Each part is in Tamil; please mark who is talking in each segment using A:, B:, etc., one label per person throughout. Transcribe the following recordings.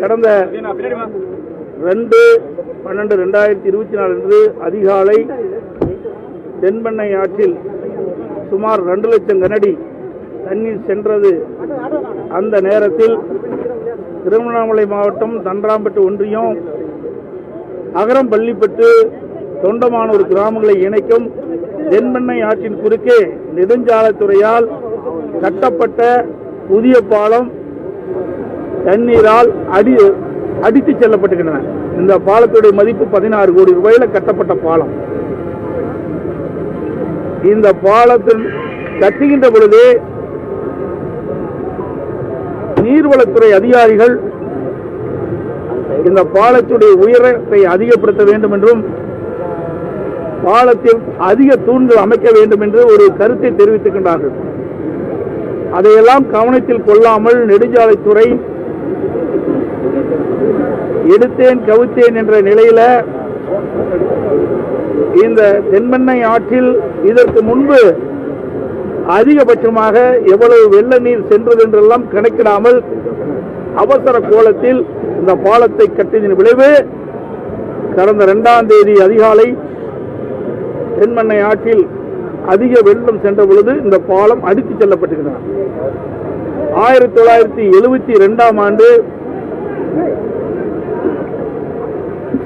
A: கடந்த ரெண்டு பன்னெண்டு ரெண்டாயிரத்தி இருபத்தி நாலு அன்று அதிகாலை தென்பெண்ணை ஆற்றில் சுமார் ரெண்டு லட்சம் கனடி தண்ணீர் சென்றது. அந்த நேரத்தில் திருவண்ணாமலை மாவட்டம் தண்டராம்பட்டு ஒன்றியம் அகரம் பள்ளிப்பட்டு தொண்டமானூர் கிராமங்களை இணைக்கும் தென்பெண்ணை ஆற்றின் குறுக்கே நெடுஞ்சாலைத்துறையால் கட்டப்பட்ட புதிய பாலம் தண்ணீரால் அடி அடித்து செல்லப்பட்டுகின்றன. இந்த பாலத்துடைய மதிப்பு பதினாறு கோடி ரூபாயில கட்டப்பட்ட பாலம். இந்த பாலத்தில் கட்டுகின்ற பொழுது நீர்வளத்துறை அதிகாரிகள் இந்த பாலத்துடைய உயரத்தை அதிகப்படுத்த வேண்டும் என்றும் பாலத்தில் அதிக தூண்கள் அமைக்க வேண்டும் என்று ஒரு கருத்தை தெரிவித்துக்கின்றார்கள் அதையெல்லாம் கவனத்தில் கொள்ளாமல் நெடுஞ்சாலைத்துறை எடுத்தேன் கவித்தேன் என்ற நிலையில இந்த தென்மண்ணை ஆற்றில் இதற்கு முன்பு அதிகபட்சமாக எவ்வளவு வெள்ள நீர் சென்றது என்றெல்லாம் கணக்கிடாமல் அவசர கோலத்தில் இந்த பாலத்தை கட்டியதன் விளைவு கடந்த இரண்டாம் தேதி அதிகாலை தென்மண்ணை ஆற்றில் அதிக வெள்ளம் சென்ற பொழுது இந்த பாலம் அடித்து செல்லப்பட்டிருக்கிறார் ஆயிரத்தி தொள்ளாயிரத்தி எழுபத்தி ரெண்டாம் ஆண்டு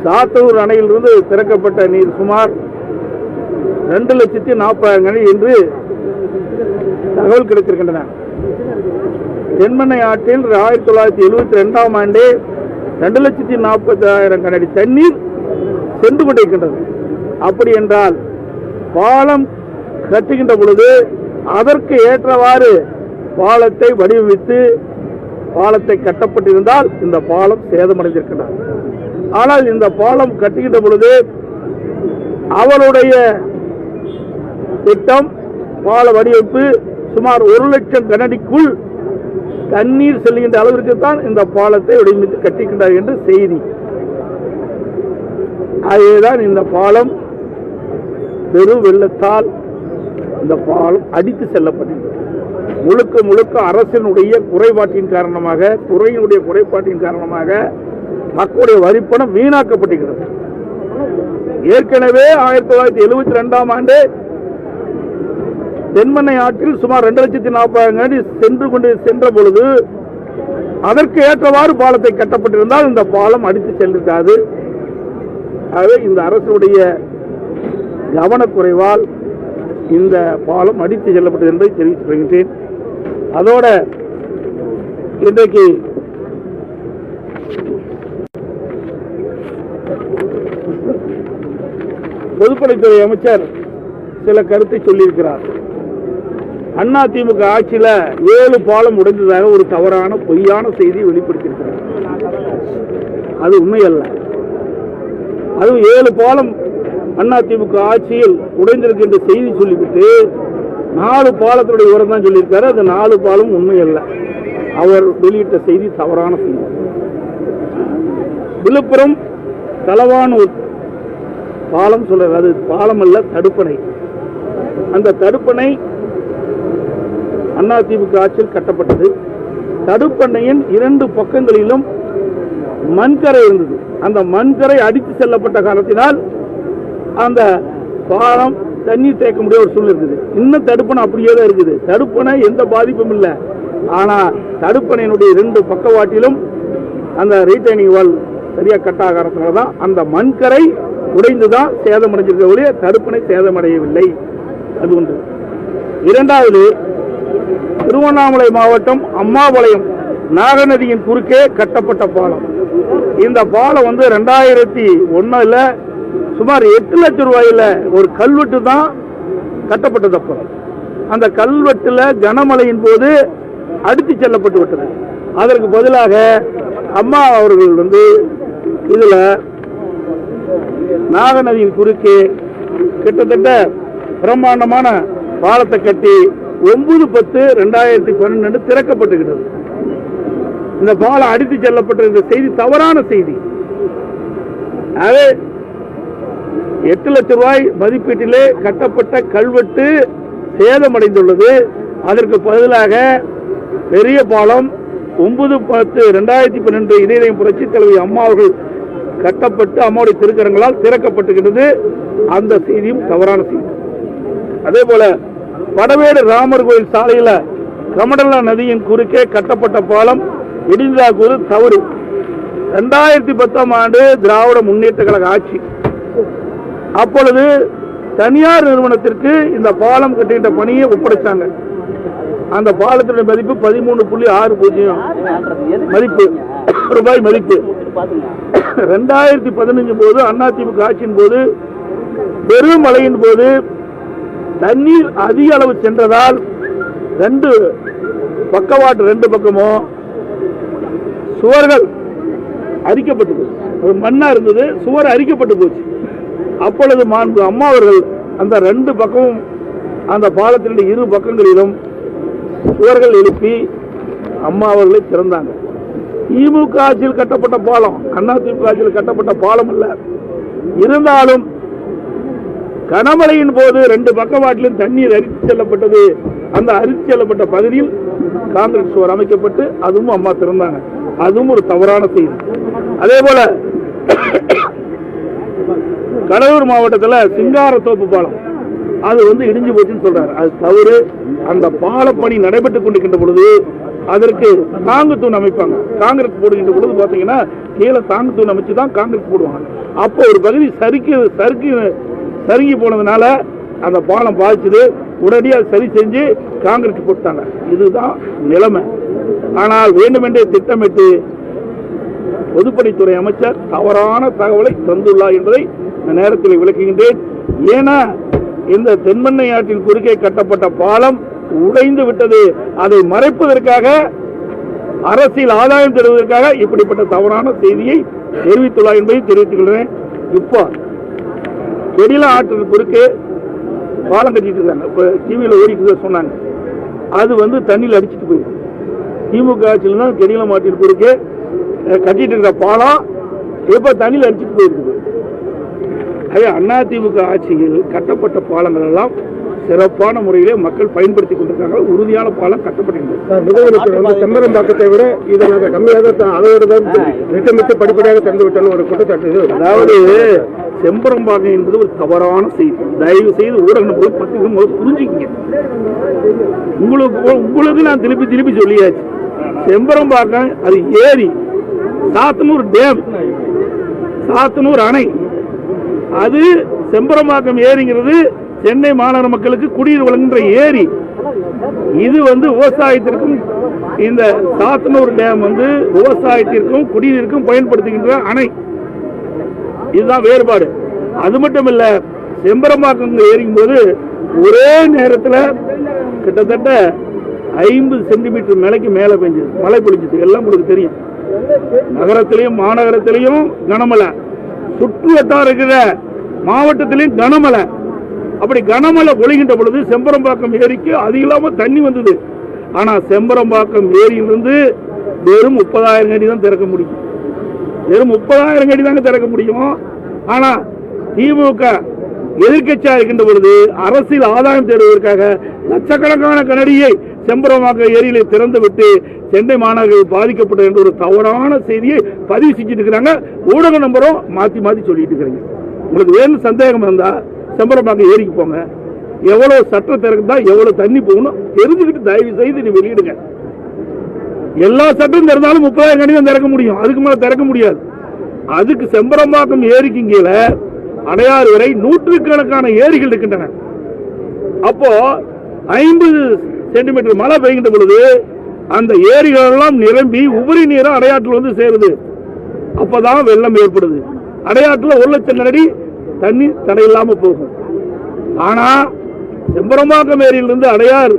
A: சாத்தூர் அணையிலிருந்து திறக்கப்பட்ட நீர் சுமார் ரெண்டு லட்சத்தி நாற்பதாயிரம் கணி என்று தகவல் கிடைத்திருக்கின்றன. தென்மண்ணை ஆற்றில் ஆயிரத்தி தொள்ளாயிரத்தி எழுபத்தி ரெண்டாம் ஆண்டே ரெண்டு லட்சத்தி நாற்பதாயிரம் கனடி தண்ணீர் சென்று கொண்டிருக்கின்றது. அப்படி என்றால் பாலம் கட்டுகின்ற பொழுது அதற்கு ஏற்றவாறு பாலத்தை வடிவமைத்து பாலத்தை கட்டப்பட்டிருந்தால் இந்த பாலம் சேதமடைந்திருக்கிறார். ஆனால் இந்த பாலம் கட்டுகின்ற பொழுது அவருடைய திட்டம் பால வடிவமைப்பு சுமார் ஒரு லட்சம் கனடிக்குள் தண்ணீர் செல்கின்ற அளவிற்கு தான் இந்த பாலத்தை வடிவமைத்து கட்டுகின்றார் என்று செய்தி. அதேதான் இந்த பாலம் பெரு வெள்ளத்தால் இந்த பாலம் அடித்து செல்லப்பட்டது முழுக்க முழுக்க அரசினுடைய குறைபாட்டின் காரணமாக துறையினுடைய குறைபாட்டின் காரணமாக மக்களுடைய வரிப்பணம் வீணாக்கப்பட்டிருக்கிறது. ஏற்கனவே ஆயிரத்தி தொள்ளாயிரத்தி எழுபத்தி ரெண்டாம் ஆண்டு தென்மண்ணை ஆற்றில் சுமார் ரெண்டு லட்சத்தி நாற்பதாயிரம் அடி சென்று கொண்டு சென்ற பொழுது அதற்கு ஏற்றவாறு பாலத்தை கட்டப்பட்டிருந்தால் இந்த பாலம் அடித்து சென்றிருக்காது. ஆகவே இந்த அரசுடைய கவனக்குறைவால் இந்த பாலம் அடித்து செல்லப்பட்டது என்பதை தெரிவித்துக் கொள்கின்றேன். அதோட இன்றைக்கு பொதுப்படைத்துறை அமைச்சர் சில கருத்தை சொல்லியிருக்கிறார். அண்ணா திமுக ஆட்சியில ஏழு பாலம் உடைந்ததாக ஒரு தவறான பொய்யான செய்தியை வெளிப்படுத்தியிருக்கிறார். அது உண்மையல்ல. அதுவும் ஏழு பாலம் அண்ணா திமுக ஆட்சியில் உடைந்திருக்கின்ற செய்தி சொல்லிவிட்டு நாலு பாலத்துடைய விவரம் தான் சொல்லியிருக்காரு. அந்த நாலு பாலம் உண்மையல்ல. அவர் வெளியிட்ட செய்தி தவறான செய்தி. விழுப்புரம் தலவானூர் பாலம் சொல்ற அது பாலம் அல்ல தடுப்பணை. அந்த தடுப்பணை அதிமுக ஆட்சியில் கட்டப்பட்டது. தடுப்பணையின் இரண்டு பக்கங்களிலும் மண்கரை இருந்தது. அந்த மண்கரை அடித்து செல்லப்பட்ட காரணத்தினால் அந்த பாலம் தண்ணீர் தேக்க முடியாத ஒரு சூழல் இருக்குது. இன்னும் தடுப்பணை அப்படியே தான் இருக்குது. தடுப்பணை எந்த பாதிப்பும் இல்லை. ஆனால் தடுப்பணையினுடைய ரெண்டு பக்கவாட்டிலும் அந்த ரீட்டைனிங் வால் சரியாக கட்டாக காரணத்தினால தான் அந்த மண்கரை உடைந்து தான் சேதமடைஞ்சிருக்க ஒழிய தடுப்பணை சேதமடையவில்லை. அது ஒன்று. இரண்டாவது திருவண்ணாமலை மாவட்டம் அம்மாபாளையம் நாகநதியின் குறுக்கே கட்டப்பட்ட பாலம். இந்த பாலம் வந்து ரெண்டாயிரத்தி ஒன்றில் சுமார் எட்டு லட்சம் ரூபாயில ஒரு கல்வெட்டு தான் கட்டப்பட்டது அப்புறம் அந்த கல்வெட்டுல கனமழையின் போது அடித்து செல்லப்பட்டு விட்டது. அதற்கு பதிலாக அம்மா அவர்கள் வந்து இதுல நாகநதியின் குறுக்கே கிட்டத்தட்ட பிரம்மாண்டமான பாலத்தை கட்டி ஒன்பது பத்து ரெண்டாயிரத்தி பன்னெண்டு திறக்கப்பட்டுகிறது இந்த பாலம் அடித்து செல்லப்பட்ட இந்த செய்தி தவறான செய்தி. அதே எட்டு லட்சம் ரூபாய் மதிப்பீட்டிலே கட்டப்பட்ட கல்வெட்டு சேதமடைந்துள்ளது. அதற்கு பதிலாக பெரிய பாலம் ஒன்பது பத்து ரெண்டாயிரத்தி பன்னெண்டு இதயம் புரட்சி தலைவி அம்மா அவர்கள் கட்டப்பட்டு அம்மாவுடைய திருக்கரங்களால் திறக்கப்பட்டுகிறது அந்த செய்தியும் தவறான செய்தி. அதே போல படவேடு ராமர் கோயில் சாலையில் கமடலா நதியின் குறுக்கே கட்டப்பட்ட பாலம் இடிந்தாக்குவது தவறு. ரெண்டாயிரத்தி பத்தாம் ஆண்டு திராவிட முன்னேற்ற கழக ஆட்சி. அப்பொழுது தனியார் நிறுவனத்திற்கு இந்த பாலம் கட்டுகின்ற பணியை ஒப்படைச்சாங்க. அந்த பாலத்தினுடைய மதிப்பு பதிமூணு புள்ளி ஆறு பூஜ்ஜியம். மதிப்பு ரூபாய் மதிப்பு. ரெண்டாயிரத்தி பதினஞ்சு போது அதிமுக ஆட்சியின் போது பெருமழையின் போது தண்ணீர் அதிக அளவு சென்றதால் ரெண்டு பக்கவாட்டு ரெண்டு பக்கமும் சுவர்கள் அரிக்கப்பட்டு போச்சு. மண்ணா இருந்தது சுவர் அரிக்கப்பட்டு போச்சு. அப்பொழுது மாண்பு அம்மா அவர்கள் அந்த ரெண்டு பக்கமும் அந்த பாலத்தினுடைய இரு பக்கங்களிலும் சுவர்கள் எழுப்பி அம்மா அவர்களை திறந்தாங்க. திமுக ஆட்சியில் கட்டப்பட்ட பாலம் அண்ணா திமுக ஆட்சியில் கட்டப்பட்ட பாலம் அல்ல. இருந்தாலும் கனமழையின் போது ரெண்டு பக்கவாட்டிலும் தண்ணீர் அரித்து செல்லப்பட்டது. அந்த அரித்து செல்லப்பட்ட பகுதியில் காங்கிரஸ் சுவர் அமைக்கப்பட்டு அதுவும் அம்மா திறந்தாங்க. அதுவும் ஒரு தவறான செய்தி. அதே போல கடலூர் மாவட்டத்தில் சிங்காரத்தோப்பு பாலம். அது வந்து இடிஞ்சு போச்சுன்னு சொல்றாரு. அது தவறு. அந்த பாலப்பணி நடைபெற்றுக் கொண்டிருக்கின்ற பொழுது அதற்கு தாங்கு தூண் அமைப்பாங்க. காங்கிரஸ் போடுகின்ற பொழுது பார்த்தீங்கன்னா கீழே தாங்கு தூண் அமைச்சு தான் காங்கிரஸ் போடுவாங்க. அப்போ ஒரு பகுதி சறுக்கி சறுக்கி சறுங்கி போனதுனால அந்த பாலம் பாதிச்சது உடனடியாக சரி செஞ்சு காங்கிரஸ் போட்டாங்க. இதுதான் நிலைமை. ஆனால் வேண்டுமென்றே திட்டமிட்டு பொதுப்பணித்துறை அமைச்சர் தவறான தகவலை தந்துள்ளார் என்பதை இந்த நேரத்தில் விளக்குகின்றேன். ஏன்னா இந்த தென்மண்ணை ஆற்றின் குறுக்கே கட்டப்பட்ட பாலம் உடைந்து விட்டது. அதை மறைப்பதற்காக அரசியல் ஆதாயம் தருவதற்காக இப்படிப்பட்ட தவறான செய்தியை தெரிவித்துள்ளார் என்பதை தெரிவித்துக் கொள்கிறேன். இப்போ கெடில ஆற்றின் குறுக்கே பாலம் கட்டிட்டு இருக்காங்க. இப்போ டிவியில் ஓடிட்டு சொன்னாங்க. அது வந்து தண்ணியில் அடிச்சிட்டு போயிருக்கு. திமுக ஆட்சியில் தான் கெடில மாட்டின் குறுக்கே கட்டிட்டு இருக்கிற பாலம் இப்போ தண்ணியில் அடிச்சிட்டு போயிருக்குது. அதே அதிமுக ஆட்சியில் கட்டப்பட்ட பாலங்கள் எல்லாம் சிறப்பான முறையிலே மக்கள் பயன்படுத்தி கொண்டிருக்காங்க உறுதியான பாலம்
B: வந்து செம்பரம்பாக்கத்தை விட இதை நாங்கள் கம்மியாக அளவோடு தான் திட்டமிட்டு படிப்படியாக திறந்து விட்டோம்னு ஒரு குற்றச்சாட்டு
A: அதாவது செம்பரம்பாக்கம் என்பது ஒரு தவறான செய்தி. தயவு செய்து ஊடக நபர்கள் முதல்ல புரிஞ்சுக்கங்க. உங்களுக்கு உங்களுக்கு நான் திருப்பி திருப்பி சொல்லியாச்சு. செம்பரம்பாக்கம் அது ஏரி. சாத்தனூர் டேம். சாத்தனூர் அணை. அது செம்பரம்பாக்கம் ஏரிங்கிறது சென்னை மாநகர மக்களுக்கு குடிநீர் வழங்குகின்ற ஏரி. இது வந்து விவசாயத்திற்கும் இந்த சாத்தனூர் டேம் வந்து விவசாயத்திற்கும் குடிநீருக்கும் பயன்படுத்துகின்ற அணை. இதுதான் வேறுபாடு. அது மட்டும் இல்ல செம்பரம்பாக்கம் ஏறியும் போது ஒரே நேரத்தில் கிட்டத்தட்ட ஐம்பது சென்டிமீட்டர் மலைக்கு மேலே பெஞ்சது. மழை பொழிஞ்சது. எல்லாம் உங்களுக்கு தெரியும். நகரத்திலையும் மாநகரத்திலையும் கனமழை. சுற்று வட்டாரம் இருக்கிற மாவட்டத்திலையும் கனமழை. அப்படி கனமழை பொழிகின்ற பொழுது செம்பரம்பாக்கம் ஏரிக்கு அதிக இல்லாம தண்ணி வந்தது. ஆனா செம்பரம்பாக்கம் ஏரியிலிருந்து வெறும் முப்பதாயிரம் அடி தான் திறக்க முடியும். வெறும் முப்பதாயிரம் அடி தாங்க திறக்க முடியும். ஆனா திமுக எதிர்க்கட்சியா இருக்கின்ற பொழுது அரசியல் ஆதாயம் தேடுவதற்காக லட்சக்கணக்கான கனடியை செம்பரமாக ஏரியிலே திறந்து விட்டு சென்னை மாநகரில் பாதிக்கப்பட்ட என்ற ஒரு தவறான செய்தியை பதிவு செஞ்சுட்டு இருக்கிறாங்க ஊடக நம்பரும் மாத்தி மாத்தி சொல்லிட்டு இருக்கிறீங்க. உங்களுக்கு வேணும் சந்தேகம் இருந்தா செம்பரமாக ஏரிக்கு போங்க. எவ்வளவு சட்டம் திறக்குதா எவ்வளவு தண்ணி போகணும் தெரிஞ்சுக்கிட்டு தயவு செய்து நீ வெளியிடுங்க. எல்லா சட்டம் திறந்தாலும் முப்பதாயிரம் கணி தான் திறக்க முடியும். அதுக்கு மேல திறக்க முடியாது. அதுக்கு செம்பரம்பாக்கம் ஏரிக்கு கீழே அடையாறு வரை நூற்றுக்கணக்கான ஏரிகள் இருக்கின்றன. அப்போ ஐம்பது சென்டிமீட்டர் மழை பெய்கின்ற பொழுது அந்த ஏரிகள் எல்லாம் நிரம்பி உபரி நீரும் அடையாற்றில் வந்து சேருது. அப்பதான் வெள்ளம் ஏற்படுது. அடையாற்றில் ஒரு லட்சம் அடி தண்ணி தடையில்லாமல் போகும். ஆனா செம்பரம்பாக்கம் ஏரியிலிருந்து அடையார்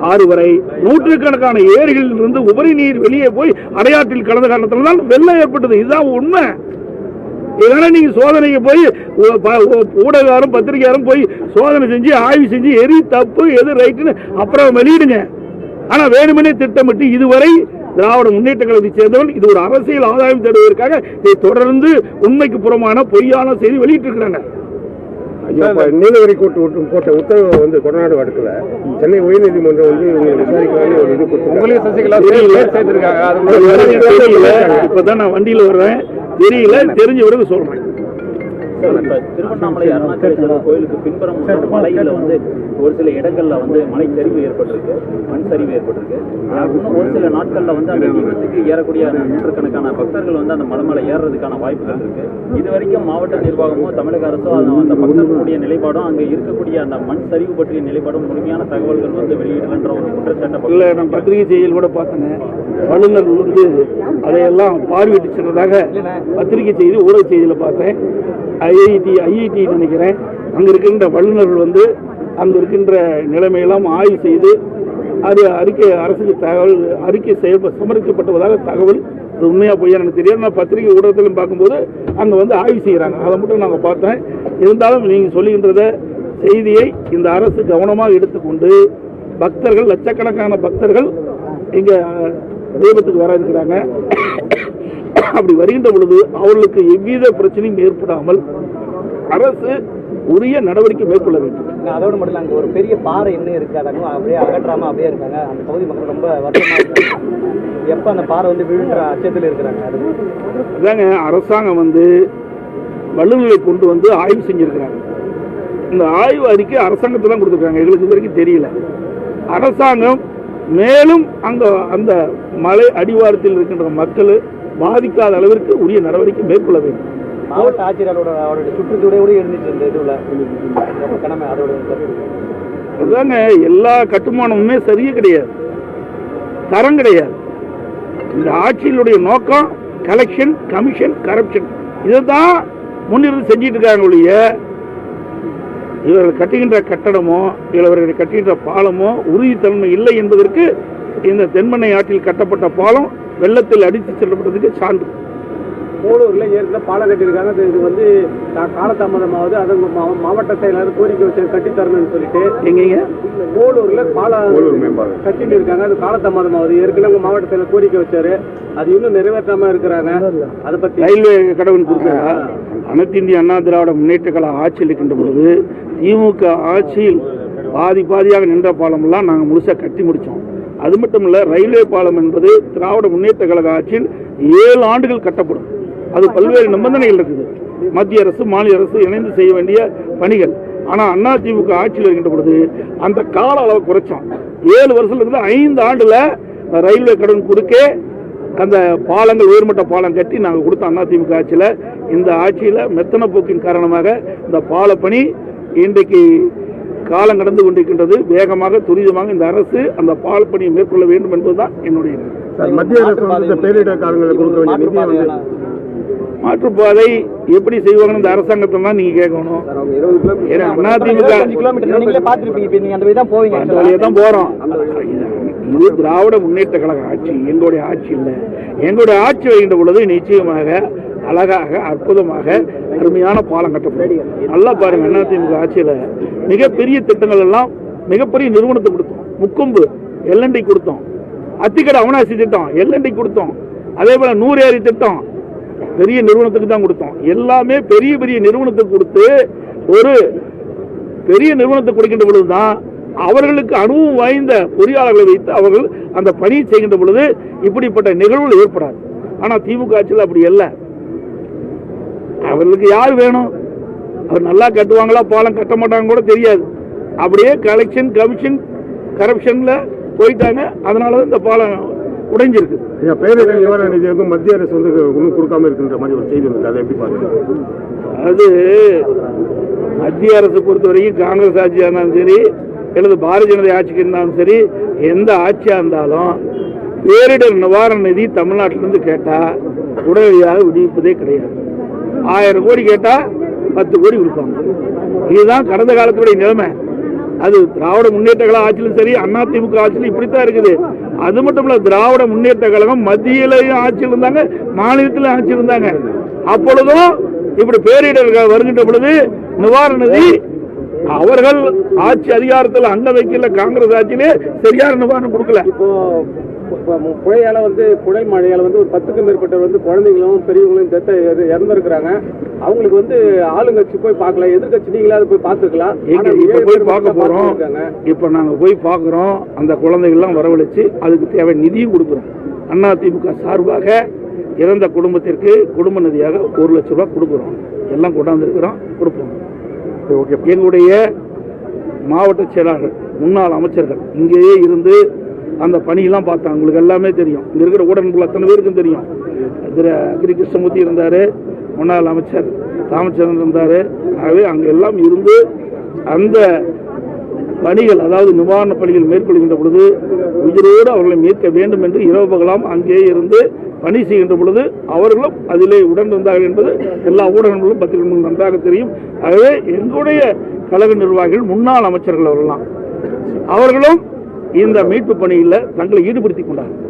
A: ஆறு வரை நூற்றுக்கணக்கான ஏரிகளில் இருந்து உபரி நீர் வெளியே போய் அடையாற்றில் கலந்த காரணத்தில்தான் வெள்ளம் ஏற்பட்டது. இதுதான் உண்மை. இதனால நீங்க சோதனைக்கு போய் ஊ- ப- ஊ- ஊடகக்காரும் பத்திரிகையாரும் போய் சோதனை செஞ்சு ஆய்வு செஞ்சு எது தப்பு எது ரைட்டுன்னு அப்புறம் வெளியிடுங்க. ஆனா வேணுமெனே திட்டமிட்டு இதுவரை திராவிட முன்னேற்ற கழகத்தை சேர்ந்தவர்கள் இது ஒரு அரசியல் ஆதாயம் தேடுவதற்காக இதை தொடர்ந்து உண்மைக்கு புறமான பொய்யான செய்தி வெளியிட்டிருக்கிறாங்க.
B: கோர்ட் விட்டு போட்ட உத்தரவு வந்து கொடநாடு வழக்குல சென்னை உயர்நீதிமன்றம் வந்து விசாரிக்கலாம்னு ஒரு இது உங்களுக்கு சசிகலா
A: தெரியல இப்பதான் நான் வண்டியில வர்றேன். தெரியல தெரிஞ்ச பிறகு சொல்றேன்.
C: திருவண்ணாமலை அருணாச்சலேஸ்வரர் கோயிலுக்கு பின்புறம் மலையில வந்து ஒரு சில இடங்கள்ல வந்து மலை சரிவு ஏற்பட்டிருக்கு மண் சரிவு ஏற்பட்டிருக்கு இன்னும் ஒரு சில நாட்கள்ல வந்து அந்த தீபத்துக்கு ஏறக்கூடிய நூற்றுக்கணக்கான பக்தர்கள் வந்து அந்த மலை மேல ஏறுறதுக்கான வாய்ப்புகள் இருக்கு. இது வரைக்கும் மாவட்ட நிர்வாகமும் தமிழக அந்த- அந்த பக்தர்களுடைய நிலைப்பாடும் அங்க இருக்கக்கூடிய அந்த மண் சரிவு பற்றிய நிலைப்பாடும் முழுமையான தகவல்கள் வந்து வெளியிடலன்ற ஒரு குற்றச்சாட்டை
A: இல்ல நான் பத்திரிகை செய்தியில் கூட பார்த்தேன். வல்லுநர் வந்து அதையெல்லாம் பார்வையிட்டு சென்றதாக பத்திரிகை செய்தி ஊடக செய்தியில பார்த்தேன். ஐஐடி ஐஐடி நினைக்கிறேன். அங்கே இருக்கின்ற வல்லுநர்கள் வந்து அங்கே இருக்கின்ற நிலைமையெல்லாம் ஆய்வு செய்து அது அறிக்கை அரசுக்கு தகவல் அறிக்கை செயல்ப சமர்ப்பிக்கப்பட்டுவதாக தகவல். அது உண்மையாக பொய்யா எனக்கு தெரியாது. நான் பத்திரிகை ஊடகத்திலும் பார்க்கும்போது அங்கே வந்து ஆய்வு செய்கிறாங்க அதை மட்டும் நாங்கள் பார்த்தேன். இருந்தாலும் நீங்கள் சொல்லுகின்றத செய்தியை இந்த அரசு கவனமாக எடுத்துக்கொண்டு பக்தர்கள் லட்சக்கணக்கான பக்தர்கள் இங்கே தெய்வத்துக்கு வர இருக்கிறாங்க. அப்படி வருகின்ற பொழுது அவர்களுக்கு எவ்வித பிரச்சனையும் ஏற்படாமல் அரசு உரிய நடவடிக்கை மேற்கொள்ள வேண்டும்.
D: அதோடு மட்டும் அங்க ஒரு பெரிய பாறை இன்னும் இருக்கு. அதை அப்படியே அகற்றாம அப்படியே இருக்காங்க. அந்த பகுதி மக்கள் ரொம்ப வருத்தமா எப்ப அந்த பாறை வந்து விழுன்ற அச்சத்தில் இருக்கிறாங்க அது?
A: இதாங்க அரசாங்கம் வந்து வல்லுநர்களை கொண்டு வந்து ஆய்வு செஞ்சிருக்கிறாங்க. இந்த ஆய்வு அறிக்கை அரசாங்கத்தில் தான் கொடுத்துருக்காங்க. எங்களுக்கு இது வரைக்கும் தெரியல. அரசாங்கம் மேலும் அங்க அந்த மலை அடிவாரத்தில் இருக்கின்ற மக்கள் பாதிக்காத அளவிற்கு உரிய நடவடிக்கை மேற்கொள்ள வேண்டும்.
D: மாவட்ட ஆட்சியரோட அவரோட சுற்றுச்சூழலோடு இருந்துச்சு இந்த இதுல கடமை அதோட.
A: அதுதாங்க எல்லா கட்டுமானமுமே சரியே கிடையாது. தரம் கிடையாது. இந்த ஆட்சியினுடைய நோக்கம் கலெக்ஷன் கமிஷன் கரப்ஷன் இதைத்தான் முன்னிருந்து செஞ்சிட்டு இருக்காங்க ஒழிய இவர்கள் கட்டுகின்ற கட்டடமோ இவர்கள் கட்டுகின்ற பாலமோ உறுதித்தன்மை இல்லை என்பதற்கு இந்த தென்மனை ஆற்றில் கட்டப்பட்ட பாலம் வெள்ளத்தில் அடித்து செல்லப்பட்டதுக்கு சான்று.
B: போலூர்ல ஏற்கனவே பாலம் கட்டியிருக்காங்க. இது வந்து காலதாமதமாவது அதை மா- மாவட்ட செயலாளர் கோரிக்கை வச்சு கட்டித்தரணும்னு சொல்லிட்டு
A: எங்கேங்க?
B: போலூர்ல பாலம் கட்டிட்டு இருக்காங்க அது காலதாமதமாவது. ஏற்கனவே மாவட்ட செயலர் கோரிக்கை வச்சாரு. அது இன்னும் நிறைவேற்றாம இருக்கிறாங்க. அதை பத்தி
A: ரயில்வே கடவுள் கொடுத்தாங்க அனைத்து இந்திய அண்ணா திராவிட முன்னேற்ற கழக ஆட்சியில் இருக்கின்ற பொழுது திமுக ஆட்சியில் பாதி பாதியாக நின்ற பாலமெல்லாம் நாங்கள் முழுசாக கட்டி முடித்தோம் அது மட்டும் இல்லை ரயில்வே பாலம் என்பது திராவிட முன்னேற்ற கழக ஆட்சியில் ஏழு ஆண்டுகள் கட்டப்படும். அது பல்வேறு நிபந்தனைகள் இருக்குது. மத்திய அரசு மாநில அரசு இணைந்து செய்ய வேண்டிய பணிகள். ஆனால் அண்ணா திமுக ஆட்சியில் இருக்கின்ற பொழுது அந்த கால அளவை குறைச்சோம் ஏழு வருஷத்துலேருந்து ஐந்து ஆண்டில் ரயில்வே கடன் குறுக்கே அந்த பாலங்கள் உயர்மட்ட பாலம் கட்டி நாங்கள் கொடுத்தோம் அதிமுக ஆட்சியில் இந்த ஆட்சியில் மெத்தன போக்கின் காரணமாக இந்த பால பணி இன்றைக்கு காலம் கடந்து கொண்டிருக்கின்றது. வேகமாக துரிதமாக இந்த அரசு அந்த பால பணியை மேற்கொள்ள வேண்டும் என்பதுதான் என்னுடைய.
B: மத்திய அரசு கொடுக்க வேண்டிய
A: மாற்றுப்பாதை எப்படி செய்வாங்கன்னு இந்த அரசாங்கத்தை தான் நீங்க கேட்கணும். அதிமுக
D: தான்
A: போறோம். இது திராவிட முன்னேற்ற கழக ஆட்சி எங்களுடைய ஆட்சி இல்லை. எங்களுடைய ஆட்சி வருகின்ற பொழுது நிச்சயமாக அழகாக அற்புதமாக அருமையான பாலம் கட்டப்படும் நல்லா பாருங்க அதிமுக ஆட்சியில் மிகப்பெரிய திட்டங்கள் எல்லாம் மிகப்பெரிய நிறுவனத்தை கொடுத்தோம். முக்கொம்பு எல்என்டி கொடுத்தோம். அத்திக்கடை அவனாசி திட்டம் எல்என்டி கொடுத்தோம். அதே போல நூறு ஏரி திட்டம் பெரிய நிறுவனத்துக்கு தான் கொடுத்தோம். எல்லாமே பெரிய பெரிய நிறுவனத்துக்கு கொடுத்து ஒரு பெரிய நிறுவனத்தை கொடுக்கின்ற பொழுதுதான் அவர்களுக்கு அனுபவம் வாய்ந்த பொறியாளர்களை வைத்து அவர்கள் அந்த பணியை செய்கின்ற பொழுது இப்படிப்பட்ட நிகழ்வுகள் ஏற்படாது. ஆனால் திமுக ஆட்சியில் அப்படி இல்லை அவர்களுக்கு யார் வேணும்? அவர் நல்லா கட்டுவாங்களா? பாலம் கட்ட மாட்டாங்க கூட தெரியாது. அப்படியே கலெக்ஷன் கமிஷன் கரப்ஷன்ல போயிட்டாங்க. அதனால தான் இந்த பாலம் உடைஞ்சிருக்கு.
B: ஐயா, பேரிடர் நிவாரண மத்திய அரசு வந்து இன்னும் கொடுக்காம இருக்கின்ற மாதிரி ஒரு செய்தி இருக்கு அதை எப்படி பாருங்க
A: அது மத்திய அரசு பொறுத்த வரைக்கும் காங்கிரஸ் ஆட்சியாக இருந்தாலும் சரி அல்லது பாரதிய ஜனதா ஆட்சிக்கு இருந்தாலும் சரி எந்த ஆட்சியாக இருந்தாலும் பேரிடர் நிவாரண நிதி தமிழ்நாட்டிலிருந்து கேட்டால் உடனடியாக விடுவிப்பதே கிடையாது. ஆயிரம் கோடி கேட்டால் பத்து கோடி கொடுப்பாங்க. இதுதான் கடந்த காலத்துடைய நிலைமை. அது திராவிட முன்னேற்ற கழக ஆட்சியிலும் சரி அதிமுக ஆட்சியிலும் இப்படித்தான் இருக்குது. அது மட்டும் இல்ல திராவிட முன்னேற்ற கழகம் மத்தியிலையும் ஆட்சி இருந்தாங்க மாநிலத்திலும் ஆட்சி இருந்தாங்க. அப்பொழுதும் இப்படி பேரிடர்கள் வருகின்ற பொழுது நிவாரண நிதி அவர்கள் ஆட்சி அதிகாரத்தில் அங்க வைக்கல காங்கிரஸ் ஆட்சியிலே சரியான நிவாரணம் கொடுக்கல.
B: புயலால வந்து புயல் மழையால வந்து ஒரு பத்துக்கும் மேற்பட்டவர் வந்து குழந்தைங்களும் பெரியவங்களும் டெத்த இறந்துருக்கிறாங்க. அவங்களுக்கு வந்து ஆளுங்கட்சி போய் பார்க்கல எதிர்கட்சி நீங்களாவது போய் பார்த்துக்கலாம்
A: எங்க இப்ப போய் பார்க்க போறோம். இப்ப நாங்க போய் பார்க்கிறோம். அந்த குழந்தைகள்லாம் வரவழைச்சு அதுக்கு தேவை நிதியும் கொடுக்குறோம். அண்ணா திமுக சார்பாக இறந்த குடும்பத்திற்கு குடும்ப நிதியாக ஒரு லட்சம் ரூபாய் கொடுக்குறோம். எல்லாம் கொண்டாந்துருக்கிறோம் கொடுப்போம். எங்களுடைய மாவட்ட செயலாளர்கள் முன்னாள் அமைச்சர்கள் இங்கேயே இருந்து அந்த பணியெல்லாம் பார்த்தேன். உங்களுக்கு எல்லாமே தெரியும். இங்கே இருக்கிற ஊடகங்கள் அத்தனை பேருக்கும் தெரியும். திரு அக்ரி கிருஷ்ணமூர்த்தி இருந்தார் முன்னாள் அமைச்சர் ராமச்சந்திரன் இருந்தார். ஆகவே அங்கே எல்லாம் இருந்து அந்த பணிகள் அதாவது நிவாரணப் பணிகள் மேற்கொள்கின்ற பொழுது உயிரோடு அவர்களை மீட்க வேண்டும் என்று இரவு பகலாம் அங்கே இருந்து பணி செய்கின்ற பொழுது அவர்களும் அதிலே உடனிருந்தார்கள் என்பது எல்லா ஊடகங்களும் பத்திரிகைகளும் நன்றாக தெரியும். ஆகவே எங்களுடைய கழக நிர்வாகிகள் முன்னாள் அமைச்சர்கள் அவர்கள்லாம். அவர்களும் இந்த மீட்பு பணியில் தங்களை ஈடுபடுத்திக் கொண்டார்கள்.